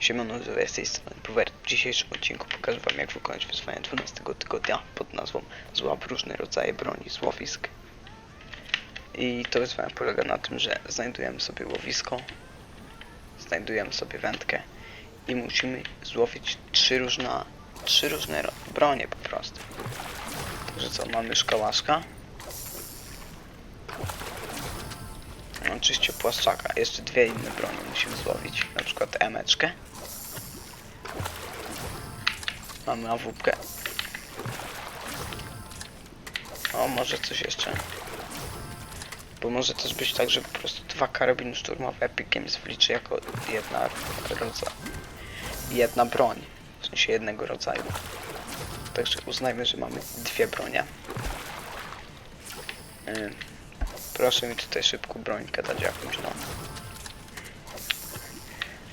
Siemano, z tej strony Puwer. W dzisiejszym odcinku pokażę wam jak wykonać wyzwanie 12 tygodnia pod nazwą Złap różne rodzaje broni, złowisk. I to wyzwanie polega na tym, że znajdujemy sobie łowisko, znajdujemy sobie wędkę i musimy złowić trzy różne, trzy różne ro- bronie po prostu. Także co, mamy szkołaszka. No, oczywiście płaszczaka. Jeszcze dwie inne bronie musimy złowić. Na przykład emeczkę. Mamy awupkę. O, może coś jeszcze. Bo może też być tak, że po prostu dwa karabiny szturmowe Epic Games wliczy jako jedna rodza... jedna broń. W sensie jednego rodzaju. Także uznajmy, że mamy dwie bronie. Ym, Proszę mi tutaj szybko brońkę dać jakąś, no.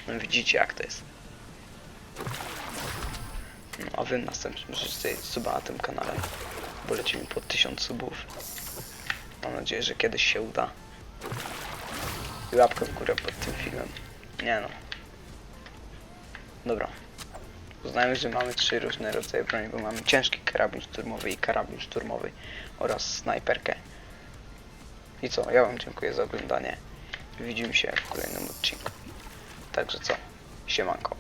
No widzicie jak to jest. No, a wy możecie sobie suba na tym kanale, bo lecimy pod 1000 subów. Mam nadzieję, że kiedyś się uda. I łapkę w górę pod tym filmem. Nie no. Dobra. Uznajmy, że mamy trzy różne rodzaje broni, bo mamy ciężki karabin szturmowy i karabin szturmowy oraz snajperkę. I co? Ja wam dziękuję za oglądanie. Widzimy się w kolejnym odcinku. Także co? Siemanko.